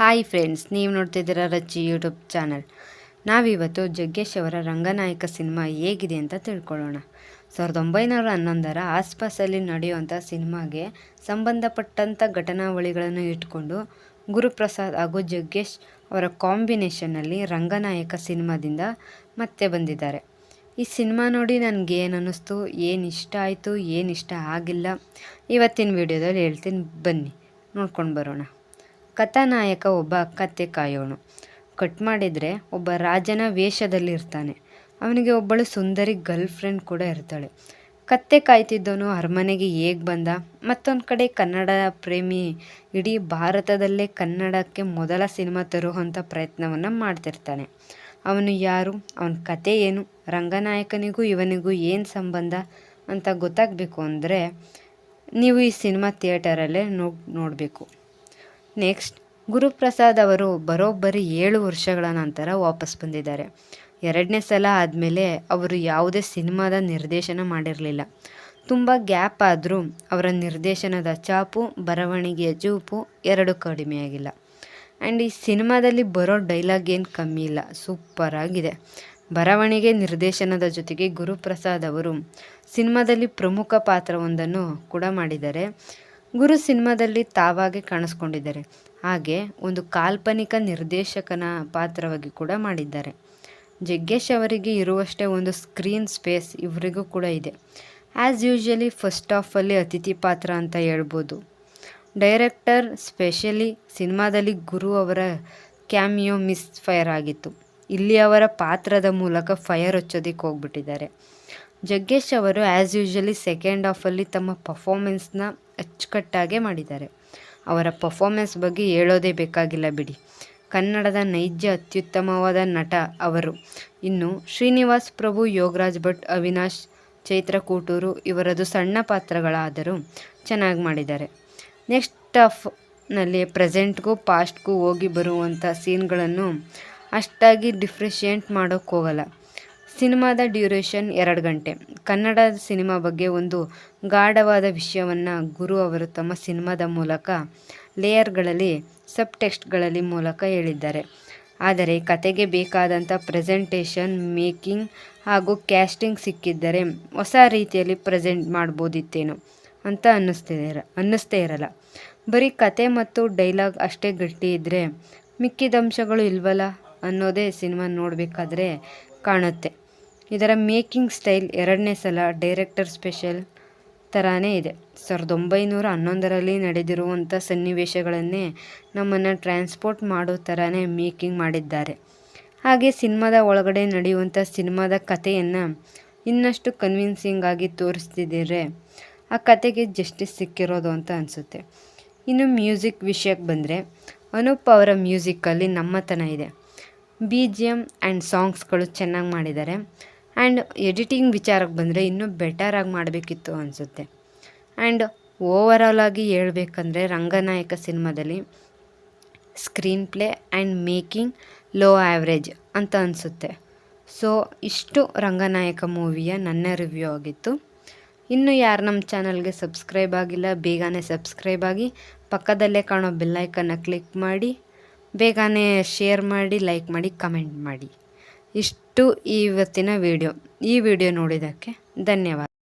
Hi friends ನೀವು ನೋಡ್ತಿದ್ದೀರಾ Rachchi YouTube channel ನಾವಿವತ್ತು ಜಗ್ಗೇಶ್ ಅವರ ರಂಗನಾಯಕ ಸಿನಿಮಾ ಹೇಗಿದೆ ಅಂತ ತಿಳ್ಕೊಳ್ಳೋಣ. ಸಾವಿರದ ಒಂಬೈನೂರ ಹನ್ನೊಂದರ ಆಸ್ಪಾಸಲ್ಲಿ ನಡೆಯುವಂಥ ಸಿನಿಮಾಗೆ ಸಂಬಂಧಪಟ್ಟಂಥ ಘಟನಾವಳಿಗಳನ್ನು ಇಟ್ಕೊಂಡು ಗುರುಪ್ರಸಾದ್ ಹಾಗೂ ಜಗ್ಗೇಶ್ ಅವರ ಕಾಂಬಿನೇಷನ್ನಲ್ಲಿ ರಂಗನಾಯಕ ಸಿನಿಮಾದಿಂದ ಮತ್ತೆ ಬಂದಿದ್ದಾರೆ. ಈ ಸಿನಿಮಾ ನೋಡಿ ನನಗೆ ಏನು ಅನ್ನಿಸ್ತು, ಏನು ಇಷ್ಟ ಆಯಿತು, ಏನು ಇಷ್ಟ ಆಗಿಲ್ಲ. ಇವತ್ತಿನ ವಿಡಿಯೋದಲ್ಲಿ ಹೇಳ್ತೀನಿ, ಬನ್ನಿ, ನೋಡ್ಕೊಂಡು ಬರೋಣ. ಕಥಾನಾಯಕ ಒಬ್ಬ ಕತ್ತೆ ಕಾಯೋನು. ಕಟ್ ಮಾಡಿದರೆ ಒಬ್ಬ ರಾಜನ ವೇಷದಲ್ಲಿ ಇರ್ತಾನೆ ಅವನಿಗೆ ಒಬ್ಬಳು ಸುಂದರಿ ಗರ್ಲ್ ಫ್ರೆಂಡ್ ಕೂಡ ಇರ್ತಾಳೆ. ಕತ್ತೆ ಕಾಯ್ತಿದ್ದವನು ಅರಮನೆಗೆ ಹೇಗೆ ಬಂದ? ಮತ್ತೊಂದು ಕಡೆ ಕನ್ನಡ ಪ್ರೇಮಿ ಇಡೀ ಭಾರತದಲ್ಲೇ ಕನ್ನಡಕ್ಕೆ ಮೊದಲ ಸಿನಿಮಾ ತರುವಂಥ ಪ್ರಯತ್ನವನ್ನು ಮಾಡ್ತಿರ್ತಾನೆ. ಅವನು ಯಾರು? ಅವನ ಕತೆ ಏನು? ರಂಗನಾಯಕನಿಗೂ ಇವನಿಗೂ ಏನು ಸಂಬಂಧ ಅಂತ ಗೊತ್ತಾಗಬೇಕು ಅಂದರೆ, ನೀವು ಈ ಸಿನಿಮಾ ಥಿಯೇಟರಲ್ಲೇ ನೋಡ್, ನೋಡಬೇಕು. ನೆಕ್ಸ್ಟ್ ಗುರುಪ್ರಸಾದ್ ಅವರು ಬರೋಬ್ಬರಿ ಏಳು ವರ್ಷಗಳ ನಂತರ ವಾಪಸ್ ಬಂದಿದ್ದಾರೆ. ಎರಡನೇ ಸಲ ಆದಮೇಲೆ ಅವರು ಯಾವುದೇ ಸಿನಿಮಾದ ನಿರ್ದೇಶನ ಮಾಡಿರಲಿಲ್ಲ. ತುಂಬ ಗ್ಯಾಪ್ ಆದರೂ ಅವರ ನಿರ್ದೇಶನದ ಚಾಪು, ಬರವಣಿಗೆಯ ಚೂಪು ಎರಡು ಕಡಿಮೆಯಾಗಿಲ್ಲ ಆ್ಯಂಡ್ ಈ ಸಿನಿಮಾದಲ್ಲಿ ಬರೋ ಡೈಲಾಗ್ ಏನು ಕಮ್ಮಿ ಇಲ್ಲ ಸೂಪರಾಗಿದೆ ಬರವಣಿಗೆ ನಿರ್ದೇಶನದ ಜೊತೆಗೆ ಗುರುಪ್ರಸಾದ್ ಅವರು ಸಿನಿಮಾದಲ್ಲಿ ಪ್ರಮುಖ ಪಾತ್ರವೊಂದನ್ನು ಕೂಡ ಮಾಡಿದ್ದಾರೆ. ಗುರು ಸಿನಿಮಾದಲ್ಲಿ ತಾವಾಗೆ ಕಾಣಿಸ್ಕೊಂಡಿದ್ದಾರೆ. ಹಾಗೆ ಒಂದು ಕಾಲ್ಪನಿಕ ನಿರ್ದೇಶಕನ ಪಾತ್ರವಾಗಿ ಕೂಡ ಮಾಡಿದ್ದಾರೆ. ಜಗ್ಗೇಶ್ ಅವರಿಗೆ ಇರುವಷ್ಟೇ ಒಂದು ಸ್ಕ್ರೀನ್ ಸ್ಪೇಸ್ ಇವರಿಗೂ ಕೂಡ ಇದೆ. ಆ್ಯಸ್ ಯೂಶ್ವಲಿ ಫಸ್ಟ್ ಆಫಲ್ಲಿ ಅತಿಥಿ ಪಾತ್ರ ಅಂತ ಹೇಳ್ಬೋದು. ಡೈರೆಕ್ಟರ್ ಸ್ಪೆಷಲಿ ಸಿನಿಮಾದಲ್ಲಿ ಗುರು ಅವರ ಕ್ಯಾಮಿಯೋ ಮಿಸ್ ಫೈರ್ ಆಗಿತ್ತು. ಇಲ್ಲಿ ಅವರ ಪಾತ್ರದ ಮೂಲಕ ಫೈರ್ ಹಚ್ಚೋದಕ್ಕೆ ಹೋಗ್ಬಿಟ್ಟಿದ್ದಾರೆ. ಜಗ್ಗೇಶ್ ಅವರು ಆ್ಯಸ್ ಯೂಶ್ವಲಿ ಸೆಕೆಂಡ್ ಹಾಫಲ್ಲಿ ತಮ್ಮ ಪರ್ಫಾರ್ಮೆನ್ಸ್ನ ಅಚ್ಚುಕಟ್ಟಾಗೆ ಮಾಡಿದ್ದಾರೆ. ಅವರ ಪರ್ಫಾರ್ಮೆನ್ಸ್ ಬಗ್ಗೆ ಹೇಳೋದೇ ಬೇಕಾಗಿಲ್ಲ ಬಿಡಿ. ಕನ್ನಡದ ನೈಜ ಅತ್ಯುತ್ತಮವಾದ ನಟ ಅವರು. ಇನ್ನು ಶ್ರೀನಿವಾಸ್ ಪ್ರಭು, ಯೋಗರಾಜ್ ಭಟ್, ಅವಿನಾಶ್, ಚೈತ್ರ ಕೂಟೂರು ಇವರದು ಸಣ್ಣ ಪಾತ್ರಗಳಾದರೂ ಚೆನ್ನಾಗಿ ಮಾಡಿದ್ದಾರೆ. ನೆಕ್ಸ್ಟ್ ಆಫ್ನಲ್ಲಿ ಪ್ರೆಸೆಂಟ್ಗೂ ಪಾಸ್ಟ್ಗೂ ಹೋಗಿ ಬರುವಂಥ ಸೀನ್ಗಳನ್ನು ಅಷ್ಟಾಗಿ ಡಿಫ್ರೆಷಿಯೇಟ್ ಮಾಡೋಕ್ಕೆ ಹೋಗಲ್ಲ ಸಿನಿಮಾದ ಡ್ಯೂರೇಷನ್ ಎರಡು ಗಂಟೆ. ಕನ್ನಡ ಸಿನಿಮಾ ಬಗ್ಗೆ ಒಂದು ಗಾಢವಾದ ವಿಷಯವನ್ನು ಗುರು ಅವರು ತಮ್ಮ ಸಿನಿಮಾದ ಮೂಲಕ, ಲೇಯರ್ಗಳಲ್ಲಿ ಸಬ್ ಟೆಕ್ಸ್ಟ್ಗಳಲ್ಲಿ ಮೂಲಕ ಹೇಳಿದ್ದಾರೆ. ಆದರೆ ಕತೆಗೆ ಬೇಕಾದಂಥ ಪ್ರೆಸೆಂಟೇಷನ್, ಮೇಕಿಂಗ್ ಹಾಗೂ ಕ್ಯಾಸ್ಟಿಂಗ್ ಸಿಕ್ಕಿದ್ದರೆ ಹೊಸ ರೀತಿಯಲ್ಲಿ ಪ್ರೆಸೆಂಟ್ ಮಾಡ್ಬೋದಿತ್ತೇನೋ ಅಂತ ಅನ್ನಿಸ್ತಿದೆ ಅನ್ನಿಸ್ತೇ ಇರಲ್ಲ. ಬರೀ ಕತೆ ಮತ್ತು ಡೈಲಾಗ್ ಅಷ್ಟೇ ಗಟ್ಟಿ ಇದ್ದರೆ ಮಿಕ್ಕಿದಂಶಗಳು ಇಲ್ವಲ್ಲ ಅನ್ನೋದೇ ಸಿನಿಮಾ ನೋಡಬೇಕಾದ್ರೆ ಕಾಣುತ್ತೆ. ಇದರ ಮೇಕಿಂಗ್ ಸ್ಟೈಲ್ ಎರಡನೇ ಸಲ ಡೈರೆಕ್ಟರ್ ಸ್ಪೆಷಲ್ ಥರನೇ ಇದೆ. ಸಾವಿರದ ಒಂಬೈನೂರ ಹನ್ನೊಂದರಲ್ಲಿ ನಡೆದಿರುವಂಥ ಸನ್ನಿವೇಶಗಳನ್ನೇ ನಮ್ಮನ್ನು ಟ್ರಾನ್ಸ್ಪೋರ್ಟ್ ಮಾಡೋ ಥರನೇ ಮೇಕಿಂಗ್ ಮಾಡಿದ್ದಾರೆ. ಹಾಗೆ ಸಿನಿಮಾದ ಒಳಗಡೆ ನಡೆಯುವಂಥ ಸಿನಿಮಾದ ಕಥೆಯನ್ನು ಇನ್ನಷ್ಟು ಕನ್ವಿನ್ಸಿಂಗ್ ಆಗಿ ತೋರಿಸ್ತಿದ್ದೀರೆ, ಆ ಕತೆಗೆ ಜಸ್ಟಿಸ್ ಸಿಕ್ಕಿರೋದು ಅಂತ ಅನಿಸುತ್ತೆ. ಇನ್ನು ಮ್ಯೂಸಿಕ್ ವಿಷಯಕ್ಕೆ ಬಂದರೆ, ಅನೂಪ್ ಅವರ ಮ್ಯೂಸಿಕ್ಕಲ್ಲಿ ನಮ್ಮತನ ಇದೆ. ಬಿ ಜಿ ಎಂ ಆ್ಯಂಡ್ ಸಾಂಗ್ಸ್ಗಳು ಚೆನ್ನಾಗಿ ಮಾಡಿದ್ದಾರೆ. ಆ್ಯಂಡ್ ಎಡಿಟಿಂಗ್ ವಿಚಾರಕ್ಕೆ ಬಂದರೆ ಇನ್ನೂ ಬೆಟರಾಗಿ ಮಾಡಬೇಕಿತ್ತು ಅನಿಸುತ್ತೆ. ಆ್ಯಂಡ್ ಓವರಾಲ್ ಆಗಿ ಹೇಳ್ಬೇಕಂದ್ರೆ ರಂಗನಾಯಕ ಸಿನಿಮಾದಲ್ಲಿ screen play and making low average ಅಂತ ಅನಿಸುತ್ತೆ. ಸೊ ಇಷ್ಟು ರಂಗನಾಯಕ ಮೂವಿಯ ನನ್ನ ರಿವ್ಯೂ ಆಗಿತ್ತು. ಇನ್ನು ಯಾರು ನಮ್ಮ ಚಾನಲ್ಗೆ ಸಬ್ಸ್ಕ್ರೈಬ್ ಆಗಿಲ್ಲ, ಬೇಗನೆ ಸಬ್ಸ್ಕ್ರೈಬ್ ಆಗಿ, ಪಕ್ಕದಲ್ಲೇ ಕಾಣೋ ಬೆಲ್ಲೈಕನ್ನ ಕ್ಲಿಕ್ ಮಾಡಿ, ಬೇಗನೆ ಶೇರ್ ಮಾಡಿ ಲೈಕ್ ಮಾಡಿ ಕಮೆಂಟ್ ಮಾಡಿ. ಇಷ್ಟು ಇವತ್ತಿನ ವಿಡಿಯೋ. ಈ ವಿಡಿಯೋ ನೋಡಿದ್ದಕ್ಕೆ ಧನ್ಯವಾದ.